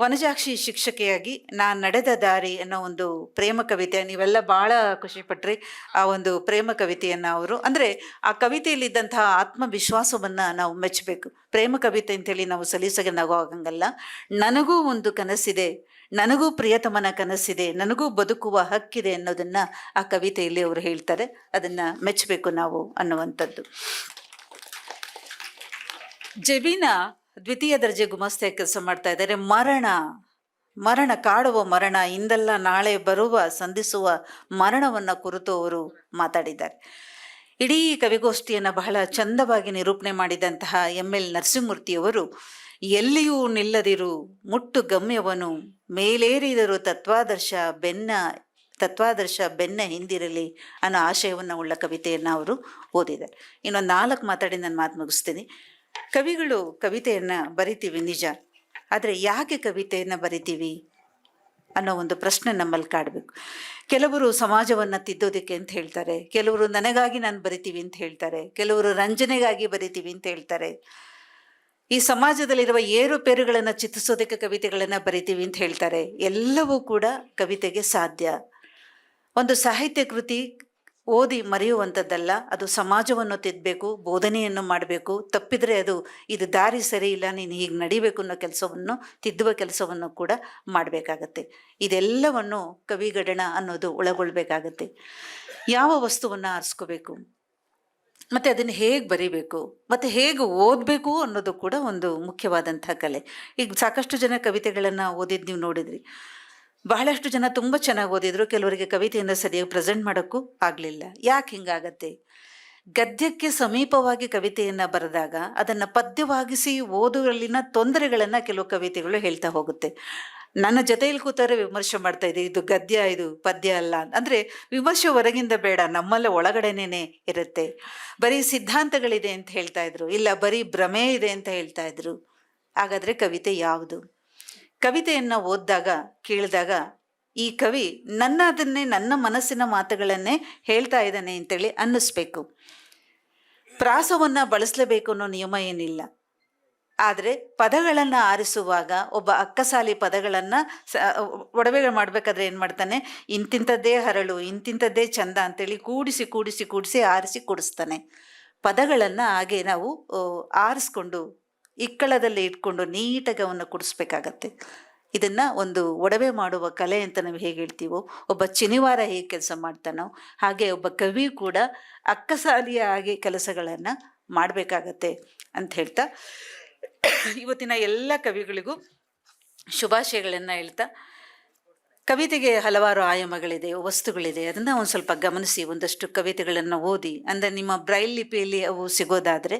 S1: ವನಜಾಕ್ಷಿ ಶಿಕ್ಷಕಿಯಾಗಿ ನಾನು ನಡೆದ ದಾರಿ ಅನ್ನೋ ಒಂದು ಪ್ರೇಮ ಕವಿತೆ, ನೀವೆಲ್ಲ ಭಾಳ ಖುಷಿಪಟ್ರಿ ಆ ಒಂದು ಪ್ರೇಮ ಕವಿತೆಯನ್ನು ಅವರು. ಅಂದರೆ ಆ ಕವಿತೆಯಲ್ಲಿದ್ದಂತಹ ಆತ್ಮವಿಶ್ವಾಸವನ್ನು ನಾವು ಮೆಚ್ಚಬೇಕು ಪ್ರೇಮ ಕವಿತೆ ಅಂತೇಳಿ ನಾವು ಸಲೀಸಾಗಿ ನಗೋ ಆಗಂಗಲ್ಲ. ನನಗೂ ಒಂದು ಕನಸಿದೆ, ನನಗೂ ಪ್ರಿಯತಮನ ಕನಸಿದೆ, ನನಗೂ ಬದುಕುವ ಹಕ್ಕಿದೆ ಅನ್ನೋದನ್ನ ಆ ಕವಿತೆಯಲ್ಲಿ ಅವರು ಹೇಳ್ತಾರೆ. ಅದನ್ನ ಮೆಚ್ಚಬೇಕು ನಾವು ಅನ್ನುವಂಥದ್ದು. ಜಬೀನಾ ದ್ವಿತೀಯ ದರ್ಜೆ ಗುಮಸ್ತೆ ಕೆಲಸ ಮಾಡ್ತಾ ಇದ್ದಾರೆ. ಮರಣ ಮರಣ, ಕಾಡುವ ಮರಣ, ಇಂದಲ್ಲ ನಾಳೆ ಬರುವ, ಸಂಧಿಸುವ ಮರಣವನ್ನ ಕುರಿತು ಅವರು ಮಾತಾಡಿದ್ದಾರೆ. ಇಡೀ ಕವಿಗೋಷ್ಠಿಯನ್ನು ಬಹಳ ಚಂದವಾಗಿ ನಿರೂಪಣೆ ಮಾಡಿದಂತಹ ಎಂ ಎಲ್ ನರಸಿಂಹಮೂರ್ತಿಯವರು ಎಲ್ಲಿಯೂ ನಿಲ್ಲದಿರು, ಮುಟ್ಟು ಗಮ್ಯವನು, ಮೇಲೇರಿದರು ತತ್ವಾದರ್ಶ ಬೆನ್ನ ತತ್ವಾದರ್ಶ ಬೆನ್ನ ಹಿಂದಿರಲಿ ಅನ್ನೋ ಆಶಯವನ್ನು ಉಳ್ಳ ಕವಿತೆಯನ್ನು ಅವರು ಓದಿದ್ದಾರೆ. ಇನ್ನೊಂದು ನಾಲ್ಕು ಮಾತಾಡಿ ನಾನು ಮಾತು ಮುಗಿಸ್ತೀನಿ. ಕವಿಗಳು ಕವಿತೆಯನ್ನು ಬರಿತೀವಿ ನಿಜ. ಆದರೆ ಯಾಕೆ ಕವಿತೆಯನ್ನು ಬರಿತೀವಿ ಅನ್ನೋ ಒಂದು ಪ್ರಶ್ನೆ ನಮ್ಮಲ್ಲಿ ಕಾಡಬೇಕು. ಕೆಲವರು ಸಮಾಜವನ್ನು ತಿದ್ದೋದಕ್ಕೆ ಅಂತ ಹೇಳ್ತಾರೆ. ಕೆಲವರು ನನಗಾಗಿ ನಾನು ಬರಿತೀವಿ ಅಂತ ಹೇಳ್ತಾರೆ. ಕೆಲವರು ರಂಜನೆಗಾಗಿ ಬರಿತೀವಿ ಅಂತ ಹೇಳ್ತಾರೆ. ಈ ಸಮಾಜದಲ್ಲಿರುವ ಏರುಪೇರುಗಳನ್ನು ಚಿತ್ರಿಸೋದಕ್ಕೆ ಕವಿತೆಗಳನ್ನು ಬರಿತೀವಿ ಅಂತ ಹೇಳ್ತಾರೆ. ಎಲ್ಲವೂ ಕೂಡ ಕವಿತೆಗೆ ಸಾಧ್ಯ. ಒಂದು ಸಾಹಿತ್ಯ ಕೃತಿ ಓದಿ ಮರೆಯುವಂಥದ್ದಲ್ಲ, ಅದು ಸಮಾಜವನ್ನು ತಿದ್ದಬೇಕು ಬೋಧನೆಯನ್ನು ಮಾಡಬೇಕು, ತಪ್ಪಿದರೆ ಅದು, ಇದು ದಾರಿ ಸರಿ ಇಲ್ಲ, ನೀನು ಹೀಗೆ ನಡಿಬೇಕು ಅನ್ನೋ ಕೆಲಸವನ್ನು, ತಿದ್ದುವ ಕೆಲಸವನ್ನು ಕೂಡ ಮಾಡಬೇಕಾಗತ್ತೆ. ಇದೆಲ್ಲವನ್ನು ಕವಿಗಡಣ ಅನ್ನೋದು ಒಳಗೊಳ್ಬೇಕಾಗತ್ತೆ. ಯಾವ ವಸ್ತುವನ್ನು ಆರಿಸ್ಕೋಬೇಕು? ಮತ್ತು ಅದನ್ನು ಹೇಗೆ ಬರಿಬೇಕು? ಮತ್ತು ಹೇಗೆ ಓದಬೇಕು ಅನ್ನೋದು ಕೂಡ ಒಂದು ಮುಖ್ಯವಾದಂಥ ಕಲೆ. ಈಗ ಸಾಕಷ್ಟು ಜನ ಕವಿತೆಗಳನ್ನು ಓದಿದ್ದು ನೀವು ನೋಡಿದ್ರಿ. ಬಹಳಷ್ಟು ಜನ ತುಂಬ ಚೆನ್ನಾಗಿ ಓದಿದ್ರು. ಕೆಲವರಿಗೆ ಕವಿತೆಯನ್ನು ಸರಿಯಾಗಿ ಪ್ರೆಸೆಂಟ್ ಮಾಡೋಕ್ಕೂ ಆಗಲಿಲ್ಲ. ಯಾಕೆ ಹಿಂಗಾಗತ್ತೆ? ಗದ್ಯಕ್ಕೆ ಸಮೀಪವಾಗಿ ಕವಿತೆಯನ್ನು ಬರೆದಾಗ ಅದನ್ನು ಪದ್ಯವಾಗಿಸಿ ಓದುವಲ್ಲಿನ ತೊಂದರೆಗಳನ್ನು ಕೆಲವು ಕವಿತೆಗಳು ಹೇಳ್ತಾ ಹೋಗುತ್ತೆ. ನನ್ನ ಜೊತೆಯಲ್ಲಿ ಕೂತಾರೆ ವಿಮರ್ಶೆ ಮಾಡ್ತಾ ಇದೆ ಇದು ಗದ್ಯ, ಇದು ಪದ್ಯ ಅಲ್ಲ. ಅಂದರೆ ವಿಮರ್ಶೆ ಹೊರಗಿಂದ ಬೇಡ, ನಮ್ಮಲ್ಲ ಒಳಗಡೆನೇ ಇರುತ್ತೆ. ಬರೀ ಸಿದ್ಧಾಂತಗಳಿದೆ ಅಂತ ಹೇಳ್ತಾ ಇದ್ರು. ಇಲ್ಲ, ಬರೀ ಭ್ರಮೆ ಇದೆ ಅಂತ ಹೇಳ್ತಾ ಇದ್ರು. ಹಾಗಾದರೆ ಕವಿತೆ ಯಾವುದು? ಕವಿತೆಯನ್ನು ಓದಿದಾಗ, ಕೇಳಿದಾಗ ಈ ಕವಿ ನನ್ನ ಅದನ್ನೇ ನನ್ನ ಮನಸ್ಸಿನ ಮಾತುಗಳನ್ನೇ ಹೇಳ್ತಾ ಇದ್ದಾನೆ ಅಂತೇಳಿ ಅನ್ನಿಸ್ಬೇಕು. ಪ್ರಾಸವನ್ನು ಬಳಸಲೇಬೇಕು ಅನ್ನೋ ನಿಯಮ ಏನಿಲ್ಲ. ಆದರೆ ಪದಗಳನ್ನು ಆರಿಸುವಾಗ, ಒಬ್ಬ ಅಕ್ಕಸಾಲಿ ಪದಗಳನ್ನು ಸ, ಒಡವೆಗಳು ಮಾಡಬೇಕಾದ್ರೆ ಏನು ಮಾಡ್ತಾನೆ? ಇಂತಿಂಥದ್ದೇ ಹರಳು, ಇಂತಿಂಥದ್ದೇ ಚಂದ ಅಂತೇಳಿ ಕೂಡಿಸಿ ಕೂಡಿಸಿ ಕೂಡಿಸಿ ಆರಿಸಿ ಕೊಡಿಸ್ತಾನೆ. ಪದಗಳನ್ನು ಹಾಗೆ ನಾವು ಆರಿಸ್ಕೊಂಡು ಇಕ್ಕಳದಲ್ಲಿ ಇಟ್ಕೊಂಡು ನೀಟಾಗಿ ಅವನ್ನು ಕುಡಿಸ್ಬೇಕಾಗತ್ತೆ. ಇದನ್ನು ಒಂದು ಒಡವೆ ಮಾಡುವ ಕಲೆ ಅಂತ ನಾವು ಹೇಗೆ ಹೇಳ್ತೀವೋ, ಒಬ್ಬ ಚಿನಿವಾರ ಹೇಗೆ ಕೆಲಸ ಮಾಡ್ತಾನೋ, ಹಾಗೆ ಒಬ್ಬ ಕವಿ ಕೂಡ ಅಕ್ಕಸಾಲಿಯ ಹಾಗೆ ಕೆಲಸಗಳನ್ನು ಮಾಡಬೇಕಾಗತ್ತೆ ಅಂತ ಹೇಳ್ತಾ, ಇವತ್ತಿನ ಎಲ್ಲ ಕವಿಗಳಿಗೂ ಶುಭಾಶಯಗಳನ್ನು ಹೇಳ್ತಾ, ಕವಿತೆಗೆ ಹಲವಾರು ಆಯಾಮಗಳಿದೆ, ವಸ್ತುಗಳಿದೆ. ಅದನ್ನು ಒಂದು ಸ್ವಲ್ಪ ಗಮನಿಸಿ, ಒಂದಷ್ಟು ಕವಿತೆಗಳನ್ನು ಓದಿ, ಅಂದರೆ ನಿಮ್ಮ ಬ್ರೈಲ್ ಲಿಪಿಯಲ್ಲಿ ಅವು ಸಿಗೋದಾದರೆ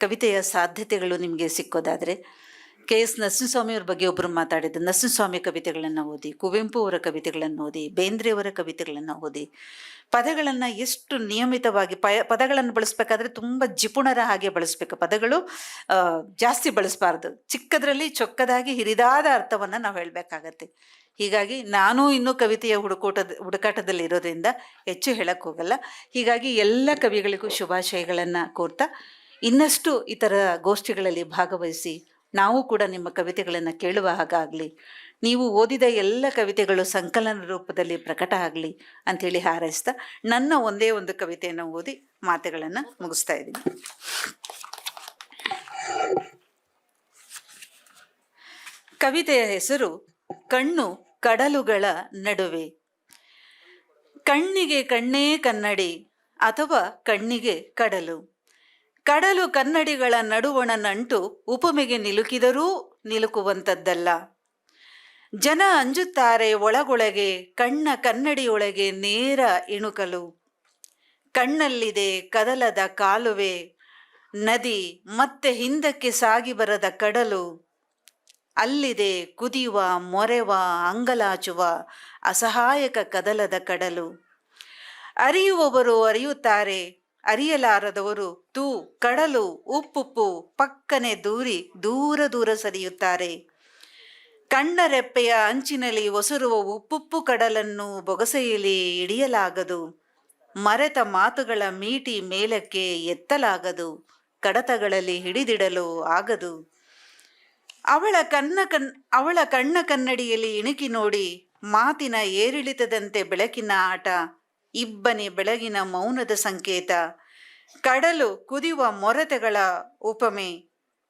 S1: ಕವಿತೆಯ ಸಾಧ್ಯತೆಗಳು ನಿಮಗೆ ಸಿಕ್ಕೋದಾದರೆ, ಕೆ ಎಸ್ ನರಸಿಂಹಸ್ವಾಮಿಯವ್ರ ಬಗ್ಗೆ ಒಬ್ಬರು ಮಾತಾಡಿದ್ದು ನರಸಿಂಹಸ್ವಾಮಿ ಕವಿತೆಗಳನ್ನು ಓದಿ, ಕುವೆಂಪು ಅವರ ಕವಿತೆಗಳನ್ನು ಓದಿ ಬೇಂದ್ರೆಯವರ ಕವಿತೆಗಳನ್ನು ಓದಿ, ಪದಗಳನ್ನು ಎಷ್ಟು ನಿಯಮಿತವಾಗಿ ಪಯ ಪದಗಳನ್ನು ಬಳಸಬೇಕಾದ್ರೆ ತುಂಬ ಜಿಪುಣರ ಹಾಗೆ ಬಳಸಬೇಕು. ಪದಗಳು ಜಾಸ್ತಿ ಬಳಸಬಾರ್ದು. ಚಿಕ್ಕದರಲ್ಲಿ ಚೊಕ್ಕದಾಗಿ ಹಿರಿದಾದ ಅರ್ಥವನ್ನು ನಾವು ಹೇಳಬೇಕಾಗತ್ತೆ. ಹೀಗಾಗಿ ನಾನು ಇನ್ನೂ ಕವಿತೆಯ ಹುಡುಕೋಟದ, ಹುಡುಕಾಟದಲ್ಲಿ ಇರೋದ್ರಿಂದ ಹೆಚ್ಚು ಹೇಳಕ್ಕೆ ಹೋಗಲ್ಲ. ಹೀಗಾಗಿ ಎಲ್ಲ ಕವಿಗಳಿಗೂ ಶುಭಾಶಯಗಳನ್ನು ಕೋರ್ತಾ ಇನ್ನಷ್ಟು ಇತರ ಗೋಷ್ಠಿಗಳಲ್ಲಿ ಭಾಗವಹಿಸಿ ನಾವು ಕೂಡ ನಿಮ್ಮ ಕವಿತೆಗಳನ್ನು ಕೇಳುವ ಹಾಗಾಗಲಿ, ನೀವು ಓದಿದ ಎಲ್ಲ ಕವಿತೆಗಳು ಸಂಕಲನ ರೂಪದಲ್ಲಿ ಪ್ರಕಟ ಆಗಲಿ ಅಂಥೇಳಿ ಹಾರೈಸ್ತಾ ನನ್ನ ಒಂದೇ ಒಂದು ಕವಿತೆಯನ್ನು ಓದಿ ಮಾತುಗಳನ್ನು ಮುಗಿಸ್ತಾ ಇದ್ದೀನಿ. ಕವಿತೆಯ ಹೆಸರು ಕಣ್ಣು ಕಡಲುಗಳ ನಡುವೆ. ಕಣ್ಣಿಗೆ ಕಣ್ಣೇ ಕನ್ನಡಿ ಅಥವಾ ಕಣ್ಣಿಗೆ ಕಡಲು. ಕಡಲು ಕನ್ನಡಿಗಳ ನಡುವಣ ನಂಟು ಉಪಮೆಗೆ ನಿಲುಕಿದರೂ ನಿಲುಕುವಂಥದ್ದಲ್ಲ. ಜನ ಅಂಜುತ್ತಾರೆ ಒಳಗೊಳಗೆ, ಕಣ್ಣ ಕನ್ನಡಿಯೊಳಗೆ ನೇರ ಇಣುಕಲು. ಕಣ್ಣಲ್ಲಿದೆ ಕದಲದ ಕಾಲುವೆ, ನದಿ ಮತ್ತೆ ಹಿಂದಕ್ಕೆ ಸಾಗಿ ಬರದ ಕಡಲು. ಅಲ್ಲಿದೆ ಕುದಿಯುವ, ಮೊರೆವ, ಅಂಗಲಾಚುವ, ಅಸಹಾಯಕ ಕದಲದ ಕಡಲು. ಅರಿಯುವವರು ಅರಿಯುತ್ತಾರೆ ಅರಿಯಲಾರದವರು ತೂ, ಕಡಲು, ಉಪ್ಪುಪ್ಪು, ಪಕ್ಕನೆ ದೂರಿ, ದೂರ ದೂರ ಸರಿಯುತ್ತಾರೆ. ಕಣ್ಣರೆಪ್ಪೆಯ ಅಂಚಿನಲ್ಲಿ ಒಸರುವ ಉಪ್ಪುಪ್ಪು ಕಡಲನ್ನು ಬೊಗಸೆಯಲ್ಲಿ ಹಿಡಿಯಲಾಗದು. ಮರೆತ ಮಾತುಗಳ ಮೀಟಿ ಮೇಲಕ್ಕೆ ಎತ್ತಲಾಗದು. ಕಡತಗಳಲ್ಲಿ ಹಿಡಿದಿಡಲು ಆಗದು. ಅವಳ ಕನ್ನ ಕನ್ ಅವಳ ಕಣ್ಣ ಕನ್ನಡಿಯಲ್ಲಿ ಇಣುಕಿ ನೋಡಿ, ಮಾತಿನ ಏರಿಳಿತದಂತೆ ಬೆಳಕಿನ ಆಟ ಇಬ್ಬನಿ ಬೆಳಗಿನ ಮೌನದ ಸಂಕೇತ. ಕಡಲು ಕುದಿಯುವ ಮೊರತೆಗಳ ಉಪಮೆ.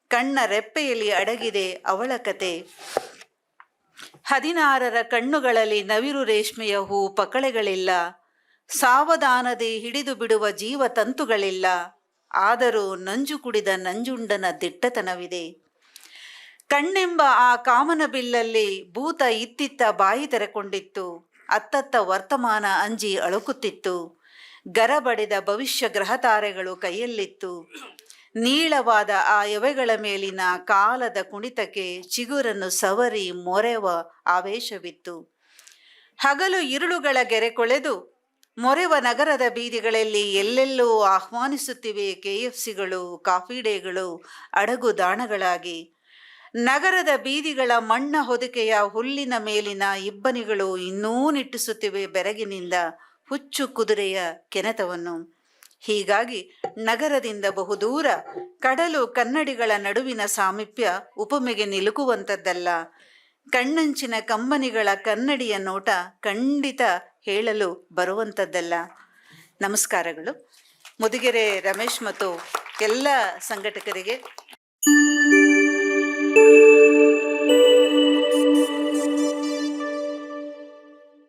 S1: ಕಣ್ಣ ರೆಪ್ಪೆಯಲ್ಲಿ ಅಡಗಿದೆ ಅವಳ ಕತೆ. ಹದಿನಾರರ ಕಣ್ಣುಗಳಲ್ಲಿ ನವಿರು ರೇಷ್ಮೆಯ ಹೂ ಪಕಳೆಗಳಿಲ್ಲ. ಸಾವಧಾನದೆ ಹಿಡಿದು ಬಿಡುವ ಜೀವ ತಂತುಗಳಿಲ್ಲ. ಆದರೂ ನಂಜು ಕುಡಿದ ನಂಜುಂಡನ ದಿಟ್ಟತನವಿದೆ. ಕಣ್ಣೆಂಬ ಆ ಕಾಮನ ಬಿಲ್ಲಲ್ಲಿ ಭೂತ ಇತ್ತಿತ್ತ ಬಾಯಿ ತೆರೆಕೊಂಡಿತ್ತು. ಅತ್ತತ್ತ ವರ್ತಮಾನ ಅಂಜಿ ಅಳುಕುತ್ತಿತ್ತು. ಗರಬಡಿದ ಭವಿಷ್ಯ ಗ್ರಹತಾರೆಗಳು ಕೈಯಲ್ಲಿತ್ತು. ನೀಳವಾದ ಆ ಎವೆಗಳ ಮೇಲಿನ ಕಾಲದ ಕುಣಿತಕ್ಕೆ ಚಿಗುರನ್ನು ಸವರಿ ಮೊರೆವ ಆವೇಶವಿತ್ತು. ಹಗಲು ಇರುಳುಗಳ ಗೆರೆ ಕೊಳೆದು ಮೊರೆವ ನಗರದ ಬೀದಿಗಳಲ್ಲಿ ಎಲ್ಲೆಲ್ಲೂ ಆಹ್ವಾನಿಸುತ್ತಿವೆ ಕೆ ಎಫ್ ಸಿಗಳು, ಕಾಫಿ ಡೇಗಳು, ಅಡಗು ದಾಣಗಳಾಗಿ. ನಗರದ ಬೀದಿಗಳ ಮಣ್ಣ ಹೊದಿಕೆಯ ಹುಲ್ಲಿನ ಮೇಲಿನ ಇಬ್ಬನಿಗಳು ಇನ್ನೂ ನಿಟ್ಟಿಸುತ್ತಿವೆ ಬೆರಗಿನಿಂದ ಹುಚ್ಚು ಕುದುರೆಯ ಕೆನೆತವನ್ನು. ಹೀಗಾಗಿ ನಗರದಿಂದ ಬಹುದೂರ ಕಡಲು ಕನ್ನಡಿಗಳ ನಡುವಿನ ಸಾಮೀಪ್ಯ ಉಪಮೆಗೆ ನಿಲುಕುವಂಥದ್ದಲ್ಲ. ಕಣ್ಣಂಚಿನ ಕಂಬನಿಗಳ ಕನ್ನಡಿಯ ನೋಟ ಖಂಡಿತ ಹೇಳಲು ಬರುವಂಥದ್ದಲ್ಲ. ನಮಸ್ಕಾರಗಳು. ಮುದಿಗೆರೆ ರಮೇಶ್ ಮತ್ತು ಎಲ್ಲ ಸಂಘಟಕರಿಗೆ.